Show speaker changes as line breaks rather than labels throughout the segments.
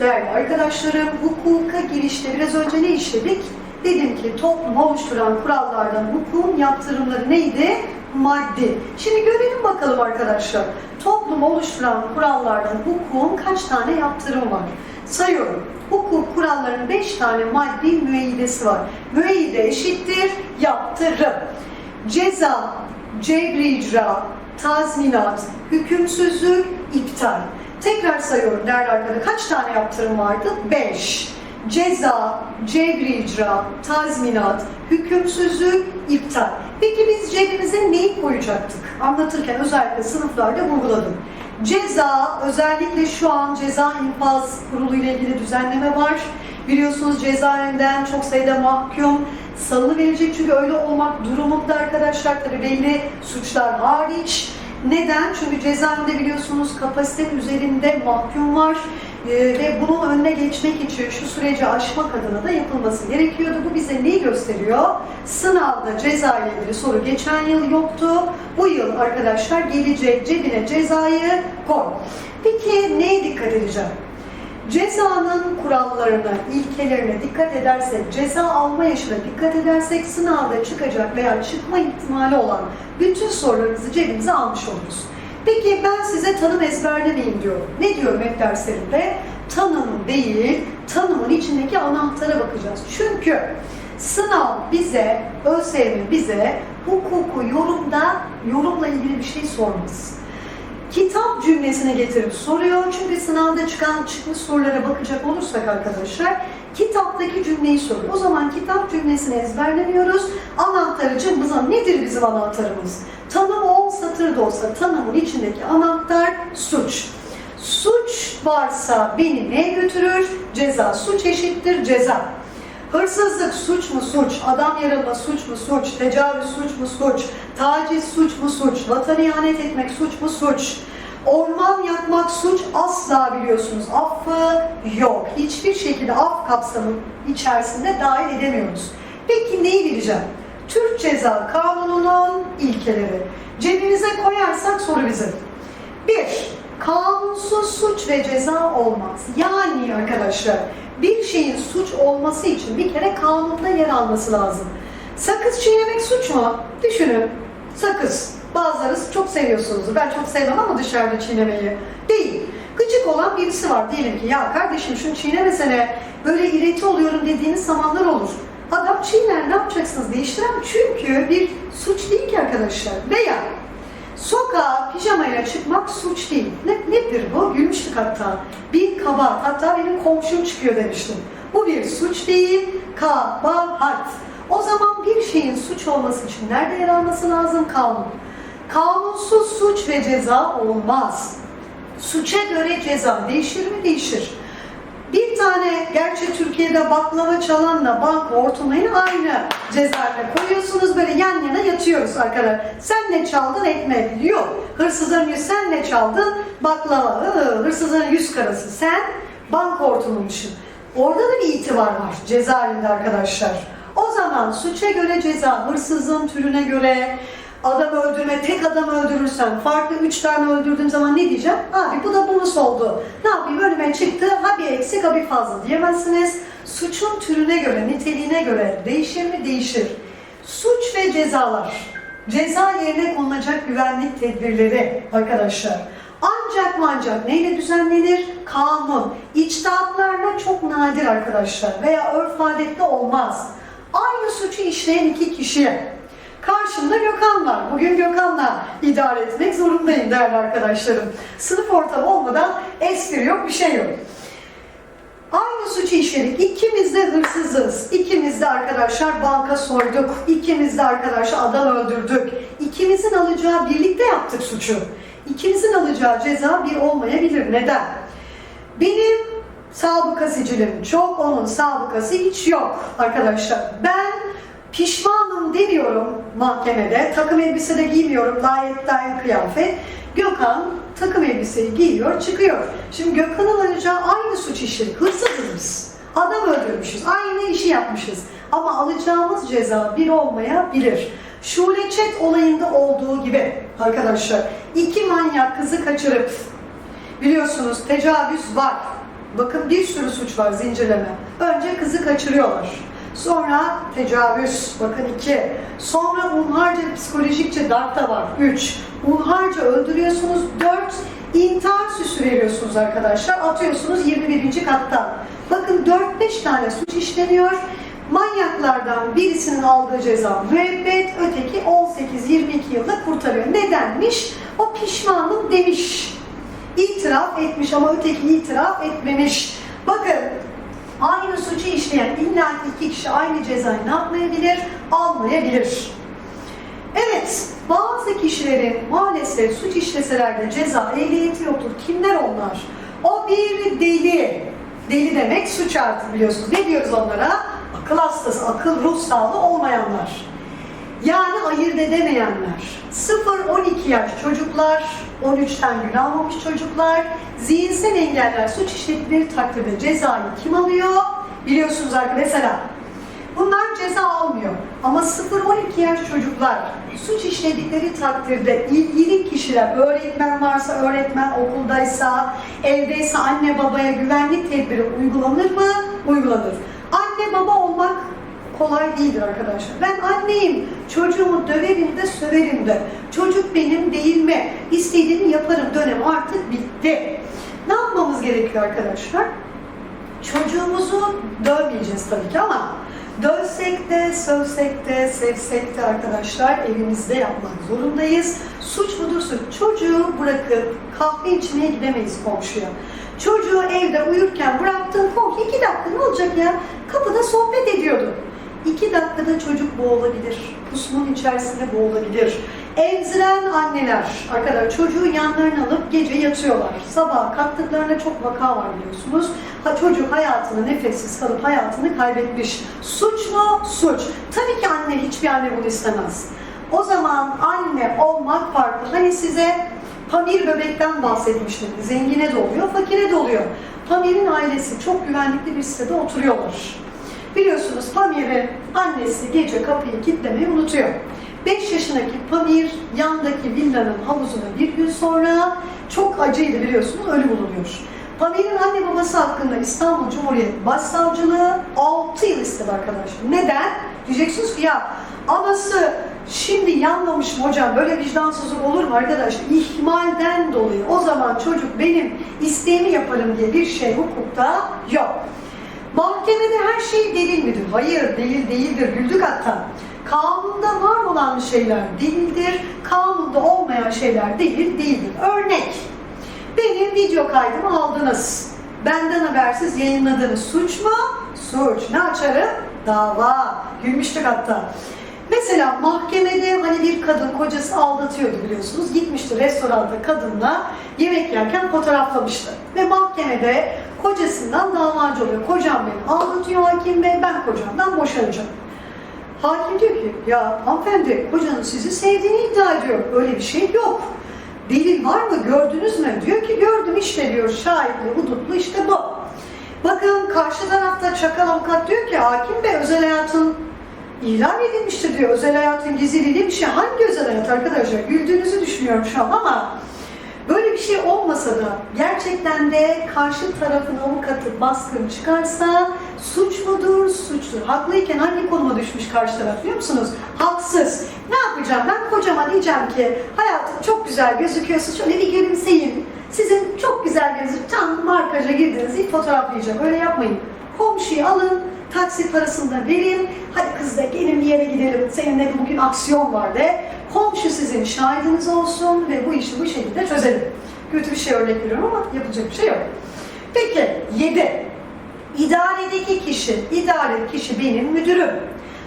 değerli arkadaşlarım. Hukuka girişte biraz önce ne işledik? Dedim ki toplum oluşturan kurallardan hukukun yaptırımları neydi? Maddi. Şimdi görelim bakalım arkadaşlar. Toplum oluşturan kurallardan hukukun kaç tane yaptırımı var? Sayıyorum. Hukuk kurallarının 5 tane maddi müeyyidesi var. Müeyyide eşittir yaptırım. Ceza, cebri icra, tazminat, hükümsüzlük, iptal. Tekrar sayıyorum değerli arkadaşlar. Kaç tane yaptırım vardı? 5. Ceza, cebri icra, tazminat, hükümsüzlük, iptal. Peki biz cebimize neyi koyacaktık? Anlatırken özellikle sınıflarda vurguladım. Ceza, özellikle şu an ceza infaz kurulu ile ilgili düzenleme var. Biliyorsunuz cezaevinden çok sayıda mahkum salı verecek çünkü öyle olmak durumunda arkadaşlar tabii belli suçlar hariç. Neden? Çünkü cezaevinde biliyorsunuz kapasite üzerinde mahkum var Ee, ve bunun önüne geçmek için şu süreci aşmak adına da yapılması gerekiyordu. Bu bize neyi gösteriyor? Sınavda ceza ile ilgili soru geçen yıl yoktu. Bu yıl arkadaşlar gelecek cebine cezayı koy. Peki neye dikkat edeceğim? Cezanın kurallarına, ilkelerine dikkat edersek, ceza alma yaşına dikkat edersek sınavda çıkacak veya çıkma ihtimali olan bütün sorularınızı cebimize almış oluruz. Peki ben size tanım ezberlemeyin diyorum. Ne diyorum hep derslerimde? Tanım değil, tanımın içindeki anahtara bakacağız. Çünkü sınav bize, ÖSYM bize hukuku yorumda, yorumla ilgili bir şey sormaz cümlesine getirip soruyor. Çünkü sınavda çıkan çıkmış sorulara bakacak olursak arkadaşlar kitaptaki cümleyi soruyor. O zaman kitap cümlesini ezberlemiyoruz. Anahtarı cımbıza nedir bizim anahtarımız? Tanım 10 satır da olsa tanımın içindeki anahtar suç. Suç varsa beni neye götürür? Ceza. Suç eşittir ceza. Hırsızlık suç mu suç, adam yaralama suç mu suç, tecavüz suç mu suç, taciz suç mu suç, vatan ihanet etmek suç mu suç, orman yakmak suç asla biliyorsunuz affı yok. Hiçbir şekilde af kapsamı içerisinde dahil edemiyoruz. Peki neyi bileceğim? Türk Ceza Kanunu'nun ilkeleri. Cebimize koyarsak soru bizim. Bir, kanunsuz suç ve ceza olmaz. Yani arkadaşlar bir şeyin suç olması için bir kere kanunda yer alması lazım. Sakız çiğnemek suç mu? Düşünün. Sakız. Bazıları çok seviyorsunuz. Ben çok sevmem ama dışarıda çiğnemeyi. Değil. Gıcık olan birisi var diyelim ki ya kardeşim şunu çiğnemesene böyle ireti oluyorum dediğiniz zamanlar olur. Adam çiğner ne yapacaksınız değiştiremem çünkü bir suç değil ki arkadaşlar. Veya Sokağa pijamayla çıkmak suç değil. Ne, nedir bu? Gülmüştük hatta. Bir kabahat. Hatta benim komşum çıkıyor demiştim. Bu bir suç değil, kabahat. O zaman bir şeyin suç olması için nerede yer alması lazım? Kanun. Kanunsuz suç ve ceza olmaz. Suça göre ceza değişir mi? Değişir. Bir tane, gerçi Türkiye'de baklava çalanla banka ortamayın aynı cezaevine koyuyorsunuz böyle yan yana yatıyoruz arkadaşlar. Sen ne çaldın ekmek? Yok. Hırsızların yüz sen ne çaldın? Baklava. Hı, hırsızların yüz karası. Sen banka ortamıymışsın. Orada da bir itibar var cezaevinde arkadaşlar. O zaman suça göre ceza, hırsızlığın türüne göre, adam öldürme, tek adam öldürürsen, farklı üç tane öldürdüğüm zaman ne diyeceğim? Abi bu da bonus oldu. Ne yapayım önüme çıktı, ha bir eksik ha bir fazla diyemezsiniz. Suçun türüne göre, niteliğine göre değişir mi? Değişir. Suç ve cezalar. Ceza yerine konulacak güvenlik tedbirleri arkadaşlar. Ancak mı ancak neyle düzenlenir? Kanun. İçtihatlarla çok nadir arkadaşlar veya örf adette olmaz. Aynı suçu işleyen iki kişiye Karşımda Gökhan var. Bugün Gökhan'la idare etmek zorundayım değerli arkadaşlarım. Sınıf ortamı olmadan espri yok, bir şey yok. Aynı suçu işledik. İkimiz de hırsızız. İkimiz de arkadaşlar banka soyduk. İkimiz de arkadaşlar adam öldürdük. İkimizin alacağı birlikte yaptık suçu. İkimizin alacağı ceza bir olmayabilir. Neden? Benim sabıka sicilim çok, onun sabıkası hiç yok arkadaşlar. Ben pişmanım demiyorum mahkemede. Takım elbise de giymiyorum. Gayet dair kıyafet. Gökhan takım elbiseyi giyiyor, çıkıyor. Şimdi Gökhan'ın alacağı aynı suç işledik. Hırsızız. Adam öldürmüşüz. Aynı işi yapmışız. Ama alacağımız ceza bir olmayabilir. Şule Çet olayında olduğu gibi arkadaşlar iki manyak kızı kaçırıp biliyorsunuz tecavüz var. Bakın bir sürü suç var zincirleme. Önce kızı kaçırıyorlar. Sonra tecavüz, bakın iki. Sonra unharca psikolojikçe darp da var, üç. Unharca öldürüyorsunuz, dört. İntihar süsü veriyorsunuz arkadaşlar, atıyorsunuz 21. katta. Bakın 4-5 tane suç işleniyor. Manyaklardan birisinin aldığı ceza müebbet, öteki 18-22 yılda kurtarıyor. Nedenmiş? O pişmanım demiş. İtiraf etmiş ama öteki itiraf etmemiş. Bakın aynı suçu işleyen illa iki kişi aynı cezayı ne yapmayabilir? Almayabilir. Evet, bazı kişilerin maalesef suç işleseler de ceza ehliyeti yoktur. Kimler onlar? O bir deli. Deli demek suç artı biliyorsunuz. Ne diyoruz onlara? Akıl hastası, akıl ruh sağlığı olmayanlar. Yani ayırt edemeyenler. 0-12 yaş çocuklar, 13'ten gün almamış çocuklar, zihinsel engeller suç işledikleri takdirde cezayı kim alıyor? Biliyorsunuz arkadaşlar mesela Bunlar ceza almıyor. Ama 0-12 yaş çocuklar suç işledikleri takdirde ilgili kişiler, öğretmen varsa öğretmen, okuldaysa, evdeyse anne babaya güvenlik tedbiri uygulanır mı? Uygulanır. Anne baba olmak kolay değildir arkadaşlar. Ben anneyim, çocuğumu döverim de söverim de. Çocuk benim değil mi? İstediğini yaparım dönem artık bitti. Ne yapmamız gerekiyor arkadaşlar? Çocuğumuzu dövmeyeceğiz tabii ki ama dövsek de, sövsek de, sevsek de arkadaşlar evimizde yapmak zorundayız. Suç mudur suç? Çocuğu bırakıp kahve içmeye gidemeyiz komşuya. Çocuğu evde uyurken bıraktın komşu iki dakika ne olacak ya? Kapıda sohbet ediyordun. 2 dakikada çocuk boğulabilir. Pusmun içerisinde boğulabilir. Emziren anneler arkadaşlar çocuğu yanlarına alıp gece yatıyorlar. Sabah kalktıklarında çok vaka var biliyorsunuz. Ha, çocuk hayatını nefessiz kalıp hayatını kaybetmiş. Suç mu? Suç. Tabii ki anne hiçbir anne bunu istemez. O zaman anne olmak farklı. Hani size Pamir böbrekten bahsetmiştim. Zengine de oluyor, fakire de oluyor. Pamir'in ailesi çok güvenlikli bir sitede oturuyorlar. Biliyorsunuz Pamir'in annesi gece kapıyı kilitlemeyi unutuyor. 5 yaşındaki Pamir yandaki villanın havuzuna bir gün sonra çok acıydı biliyorsunuz ölü bulunuyor. Pamir'in anne babası hakkında İstanbul Cumhuriyet Başsavcılığı 6 yıl istedi arkadaşlar. Neden? Diyeceksiniz ki ya anası şimdi yanmamış mı hocam böyle vicdansızlık olur mu arkadaşlar? İhmalden dolayı o zaman çocuk benim isteğimi yaparım diye bir şey hukukta yok. Mahkemede her şey delil midir? Hayır, delil değildir. Güldük hatta. Kanunda var olan şeyler delildir, kanunda olmayan şeyler delil değildir. Örnek, benim video kaydımı aldınız. Benden habersiz yayınladınız. Suç mu? Suç. Ne açarım? Dava. Gülmüştük hatta. Mesela mahkemede hani bir kadın kocası aldatıyordu biliyorsunuz. Gitmişti restoranda kadınla yemek yerken fotoğraflamıştı. Ve mahkemede kocasından davacı oluyor. Kocam beni aldatıyor hakim bey, ben kocamdan boşanacağım. Hakim diyor ki, ya hanımefendi kocanız sizi sevdiğini iddia ediyor. Öyle bir şey yok. Delil var mı, gördünüz mü? Diyor ki gördüm işte diyor, şahitli, hudutlu işte bu. Bakın karşı tarafta çakal avukat diyor ki, hakim bey özel ilan edilmiştir diyor. Özel hayatın gizliliği bir şey. Hangi özel hayat arkadaşlar? Güldüğünüzü düşünüyorum şu an ama Böyle bir şey olmasa da gerçekten de karşı tarafın avukatı baskın çıkarsa suç mudur? Suçtur. Haklıyken hangi konuma düşmüş karşı taraf biliyor musunuz? Haksız. Ne yapacağım? Ben kocama diyeceğim ki hayatım çok güzel gözüküyorsun. Şöyle bir gülümseyin. Sizin çok güzel gözük tam markaja girdiniz. İlk fotoğraflayacağım. Öyle yapmayın. Komşuyu alın. Taksi parasını da verin. Hadi kız da gelin bir yere gidelim. Seninle bugün aksiyon var de. Komşu sizin şahidiniz olsun ve bu işi bu şekilde çözelim. Kötü bir şey örnek veriyorum ama yapacak bir şey yok. Peki 7. İdaredeki kişi, idare kişi benim müdürüm.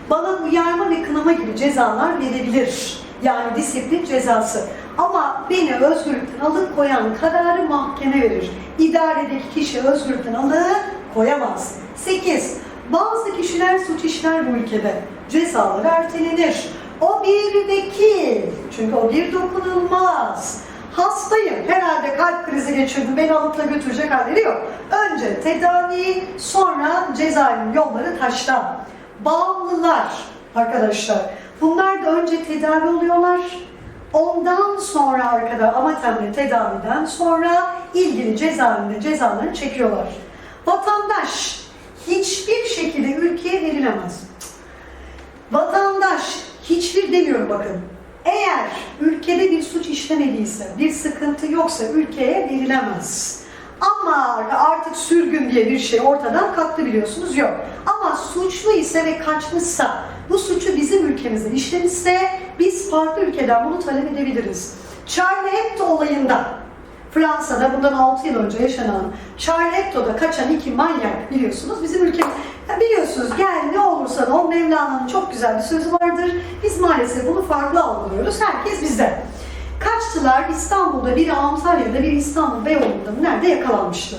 Bana uyarma ve kınama gibi cezalar verebilir. Yani disiplin cezası. Ama beni özgürlükten alıkoyan kararı mahkeme verir. İdaredeki kişi özgürlükten alıkoyamaz. 8. Bazı kişiler suç işler bu ülkede. Cezaları ertelenir. O bir vekil. Çünkü o bir dokunulmaz. Hastayım. Herhalde kalp krizi geçirdim. Beni alıp da götürecek halleri yok. Önce tedavi, sonra cezaevinin yolları taştan. Bağımlılar arkadaşlar. Bunlar da önce tedavi oluyorlar. Ondan sonra arkada amatemli tedaviden sonra ilgili cezaevinde cezalarını çekiyorlar. Vatandaş hiçbir şekilde ülkeye verilemez. Vatandaş hiçbir demiyorum bakın. Eğer ülkede bir suç işlemediyse, bir sıkıntı yoksa ülkeye verilemez. Ama artık sürgün diye bir şey ortadan kalktı biliyorsunuz yok. Ama suçlu ise ve kaçmışsa, bu suçu bizim ülkemizde işlemişse biz farklı ülkeden bunu talep edebiliriz. Charlie Hebdo olayında Fransa'da bundan 6 yıl önce yaşanan Charlie Hebdo'da kaçan iki manyak biliyorsunuz bizim ülkemiz biliyorsunuz gel ne olursa da o Mevlana'nın çok güzel bir sözü vardır. Biz maalesef bunu farklı algılıyoruz. Herkes bizde. Kaçtılar İstanbul'da biri Antalya'da biri İstanbul Beyoğlu'nda nerede yakalanmıştı.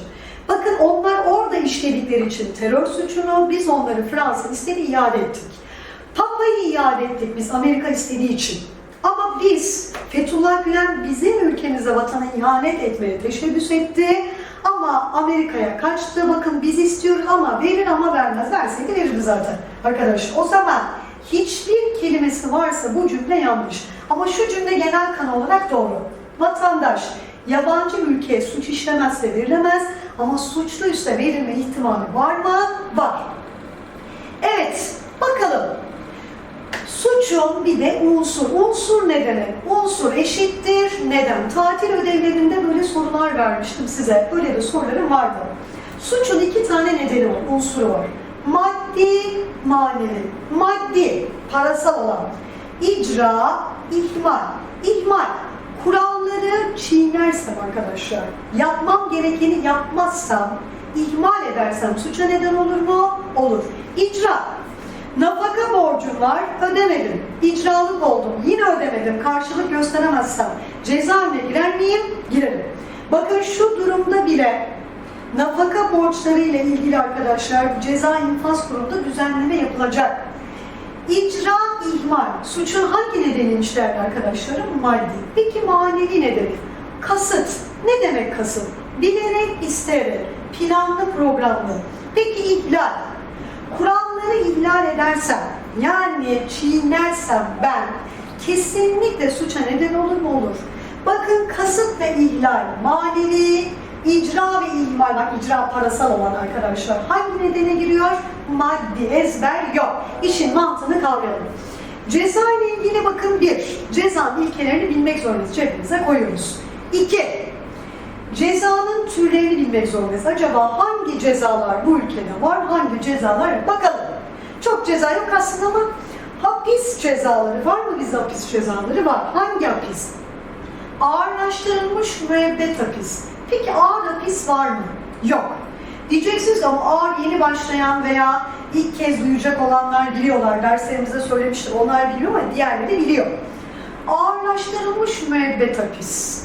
Bakın onlar orada işledikleri için terör suçunu biz onları Fransa istedi iade ettik. Papa'yı iade ettik biz Amerika istediği için. Ama biz Fethullah Gülen bizim ülkemize vatana ihanet etmeye teşebbüs etti. Ama Amerika'ya kaçtı. Bakın biz istiyoruz ama verir ama vermez. Verseydi verirdi zaten arkadaş. O zaman hiçbir kelimesi varsa bu cümle yanlış. Ama şu cümle genel kanı olarak doğru. Vatandaş yabancı ülkeye suç işlemezse verilemez ama suçluysa verilme ihtimali var mı? Var. Evet, bakalım. Suçun bir de unsur. Unsur ne demek? Unsur eşittir neden? Tatil ödevlerinde böyle sorular vermiştim size. Böyle de sorularım vardı. Suçun iki tane nedeni var, unsuru var. Maddi, manevi. Maddi, parasal olan. İcra, ihmal. İhmal, kuralları çiğnersem arkadaşlar, yapmam gerekeni yapmazsam, ihmal edersem suça neden olur mu? Olur. İcra, Nafaka borcum var, ödemedim. İcralık oldum, yine ödemedim. Karşılık gösteremezsem cezaevine girer miyim? Girerim. Bakın şu durumda bile nafaka borçları ile ilgili arkadaşlar ceza infaz kurulunda düzenleme yapılacak. İcra, ihmal. Suçun hangi nedeniymiş derdi arkadaşlarım? Maddi. Peki manevi nedeni? Kasıt. Ne demek kasıt? Bilerek, isteyerek, planlı, programlı. Peki ihlal. Kuralları ihlal edersem, yani çiğnersem ben kesinlikle suça neden olur mu? Olur. Bakın kasıt ve ihlal, manevi, icra ve ihmal, bak icra parasal olan arkadaşlar. Hangi nedene giriyor? Maddi, ezber yok. İşin mantığını kavrayalım. Ceza ile ilgili bakın bir, cezanın ilkelerini bilmek zorundayız. Cebimize koyuyoruz. İki, Cezanın türlerini bilmek zorundayız. Acaba hangi cezalar bu ülkede var, hangi cezalar yok? Bakalım. Çok ceza yok aslında ama hapis cezaları var mı bizde hapis cezaları? Var. Hangi hapis? Ağırlaştırılmış müebbet hapis. Peki ağır hapis var mı? Yok. Diyeceksiniz ama ağır yeni başlayan veya ilk kez duyacak olanlar biliyorlar. Derslerimizde söylemiştim. Onlar biliyor ama diğerleri biliyor. Ağırlaştırılmış müebbet hapis.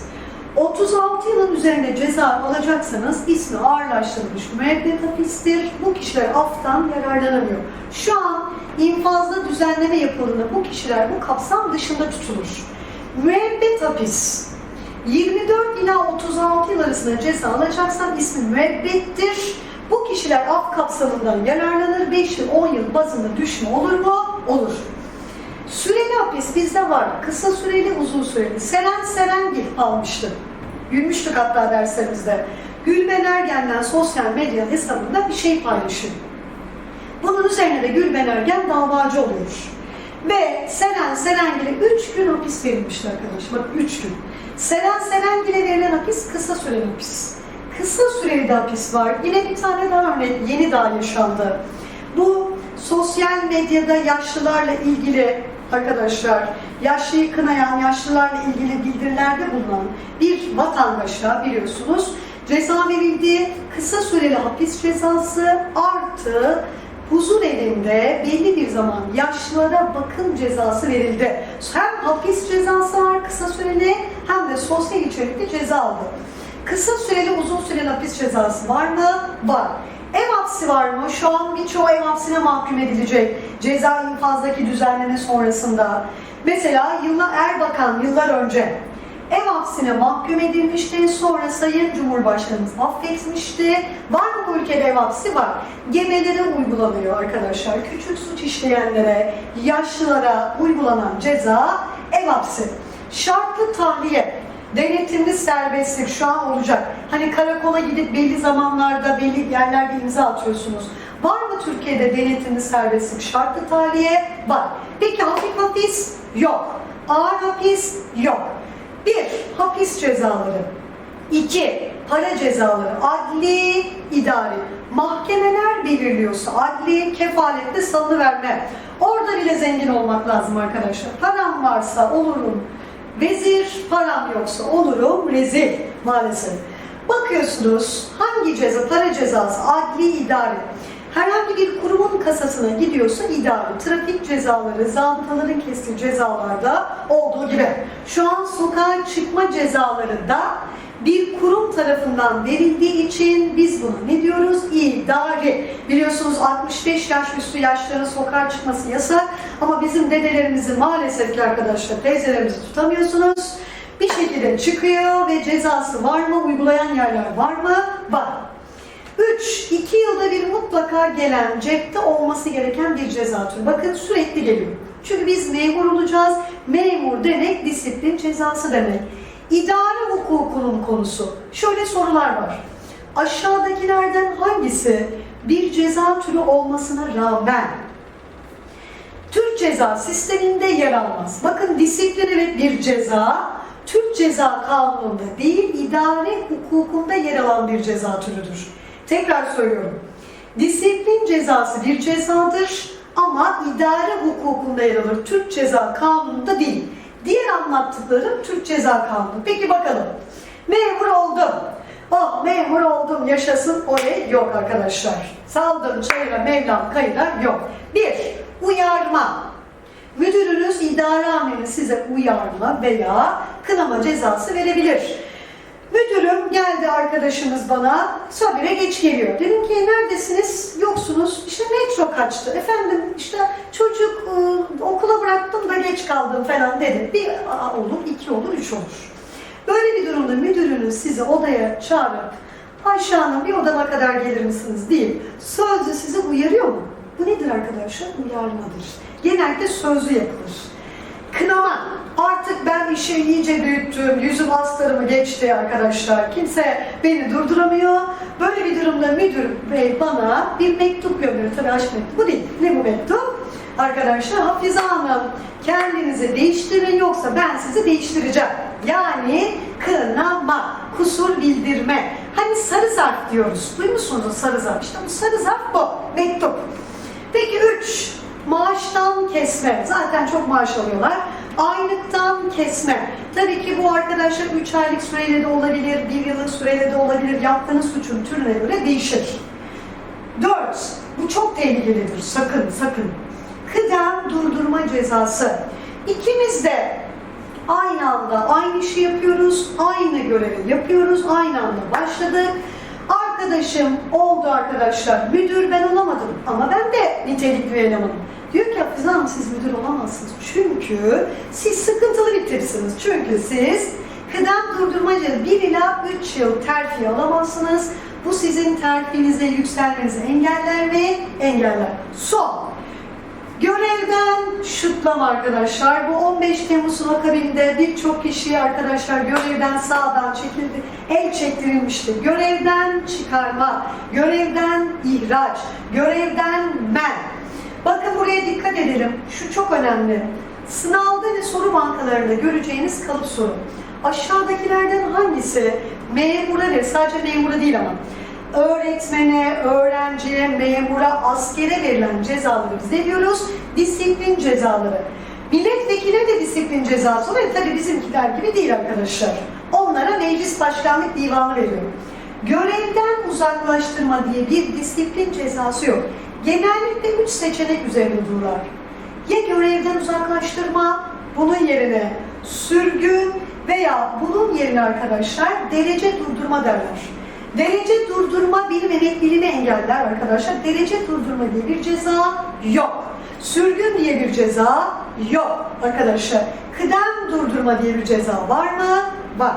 36 yılın üzerinde ceza alacaksanız ismi ağırlaştırılmış müebbet hapistir. Bu kişiler aftan yararlanamıyor. Şu an infazda düzenleme yapıldığında bu kişiler bu kapsam dışında tutulur. Müebbet hapis 24 ila 36 yıl arasında ceza alacaksan ismi müebbettir. Bu kişiler af kapsamından yararlanır. 5 yıl 10 yıl bazında düşme olur mu? Olur. Süreli hapis bizde var. Kısa süreli, uzun süreli. Seren Serengil almıştı. Gülmüştük hatta derslerimizde. Gülben Ergen'den sosyal medya hesabında bir şey paylaşıyor. Bunun üzerine de Gülben Ergen davacı oluyor. Ve Seren Serengil'e 3 gün hapis verilmişti arkadaş. Bak 3 gün. Seren Serengil'e verilen hapis kısa süreli hapis. Kısa süreli hapis var. Yine bir tane daha örnek yeni daha yaşandı. Bu sosyal medyada yaşlılarla ilgili arkadaşlar, yaşlıyı kınayan, yaşlılarla ilgili bildirilerde bulunan bir vatandaşa biliyorsunuz ceza verildi. Kısa süreli hapis cezası artı huzur evinde belli bir zaman yaşlılara bakım cezası verildi. Hem hapis cezası var kısa süreli hem de sosyal içerikli ceza aldı. Kısa süreli uzun süreli hapis cezası var mı? Var. Ev hapsi var mı? Şu an birçoğu ev hapsine mahkum edilecek. Ceza infazdaki düzenleme sonrasında. Mesela yıllar Erbakan yıllar önce ev hapsine mahkum edilmişti. Sonra Sayın Cumhurbaşkanımız affetmişti. Var mı bu ülkede ev hapsi? Var. Gebelere uygulanıyor arkadaşlar. Küçük suç işleyenlere, yaşlılara uygulanan ceza ev hapsi. Şartlı tahliye. Denetimli serbestlik şu an olacak. Hani karakola gidip belli zamanlarda belli yerlerde imza atıyorsunuz. Var mı Türkiye'de denetimli serbestlik şartlı tahliye? Var. Peki hafif hapis? Yok. Ağır hapis? Yok. Bir, hapis cezaları. İki, para cezaları. Adli, idari. Mahkemeler belirliyorsa adli, kefaletle salıverme. Orada bile zengin olmak lazım arkadaşlar. Param varsa olurum vezir, param yoksa olurum rezil maalesef. Bakıyorsunuz hangi ceza, para cezası, adli, idari. Herhangi bir kurumun kasasına gidiyorsa idari, trafik cezaları, zabıtaların kestiği cezalarda olduğu gibi. Şu an sokağa çıkma cezaları da bir kurum tarafından verildiği için biz buna ne diyoruz? İdari. Biliyorsunuz 65 yaş üstü yaşların sokağa çıkması yasak ama bizim dedelerimizi maalesef ki arkadaşlar teyzelerimizi tutamıyorsunuz. Bir şekilde çıkıyor ve cezası var mı? Uygulayan yerler var mı? Var. 3. 2 yılda bir mutlaka gelen cepte olması gereken bir ceza türü. Bakın sürekli geliyor. Çünkü biz memur olacağız. Memur demek disiplin cezası demek. İdare hukukunun konusu. Şöyle sorular var. Aşağıdakilerden hangisi bir ceza türü olmasına rağmen Türk ceza sisteminde yer almaz. Bakın disiplin evet bir ceza, Türk ceza kanununda değil, idare hukukunda yer alan bir ceza türüdür. Tekrar söylüyorum. Disiplin cezası bir cezadır ama idare hukukunda yer alır. Türk ceza kanununda değil. Diğer anlattıklarım Türk ceza kanunu. Peki bakalım. Memur oldum. Oh memur oldum yaşasın oley yok arkadaşlar. Saldım çayıra mevlam kayıra yok. Bir, uyarma. Müdürünüz, idare amiriniz size uyarma veya kınama cezası verebilir. Müdürüm geldi arkadaşımız bana, Sabire geç geliyor. Dedim ki neredesiniz? Yoksunuz. İşte metro kaçtı. Efendim işte çocuk e, okula bıraktım da geç kaldım falan dedi. Bir a, olur, iki olur, üç olur. Böyle bir durumda müdürünüz sizi odaya çağırıp Ayşe Hanım bir odama kadar gelir misiniz değil. Sözlü sizi uyarıyor mu? Bu nedir arkadaşlar? Uyarmadır. Genelde sözlü yapılır. Kınama. Artık ben işi iyice büyüttüm. Yüzüm astarımı geçti arkadaşlar. Kimse beni durduramıyor. Böyle bir durumda müdür bey bana bir mektup gönderiyor. Tabii aşk mektubu değil. Ne bu mektup? Arkadaşlar Hafize Hanım kendinizi değiştirin yoksa ben sizi değiştireceğim. Yani kınama, kusur bildirme. Hani sarı zarf diyoruz. Duymuşsunuz sarı zarf. İşte bu sarı zarf bu. Mektup. Peki üç, maaştan kesme. Zaten çok maaş alıyorlar. Aylıktan kesme. Tabii ki bu arkadaşlar 3 aylık süreyle de olabilir, 1 yıllık süreyle de olabilir. Yaptığınız suçun türüne göre değişir. 4. Bu çok tehlikelidir. Sakın, sakın. Kıdem durdurma cezası. İkimiz de aynı anda aynı işi yapıyoruz, aynı görevi yapıyoruz, aynı anda başladık. Arkadaşım oldu arkadaşlar, müdür ben olamadım ama ben de nitelikli bir elemanım. Diyor ki Hafize Hanım siz müdür olamazsınız çünkü siz sıkıntılı bir. Çünkü siz kıdem durdurmacı 1 ila 3 yıl terfi alamazsınız. Bu sizin terfinize yükselmenizi engeller mi? Engeller. Son. Görevden şutlama arkadaşlar. Bu 15 Temmuz'un akabinde birçok kişi arkadaşlar görevden sağdan çekildi, el çektirilmişti. Görevden çıkarma, görevden ihraç, görevden men. Bakın buraya dikkat edelim. Şu çok önemli. Sınavda ve soru bankalarında göreceğiniz kalıp soru. Aşağıdakilerden hangisi memura ve sadece memura değil ama öğretmene, öğrenciye, memura, askere verilen cezaları biz ne diyoruz? Disiplin cezaları. Milletvekili de disiplin cezası oluyor. Tabii bizimkiler gibi değil arkadaşlar. Onlara meclis başkanlık divanı veriyor. Görevden uzaklaştırma diye bir disiplin cezası yok. Genellikle üç seçenek üzerinde dururlar. Ya görevden uzaklaştırma, bunun yerine sürgün veya bunun yerine arkadaşlar derece durdurma derler. Derece durdurma benim emekliliğimi engeller arkadaşlar. Derece durdurma diye bir ceza yok. Sürgün diye bir ceza yok arkadaşlar. Kıdem durdurma diye bir ceza var mı? Var.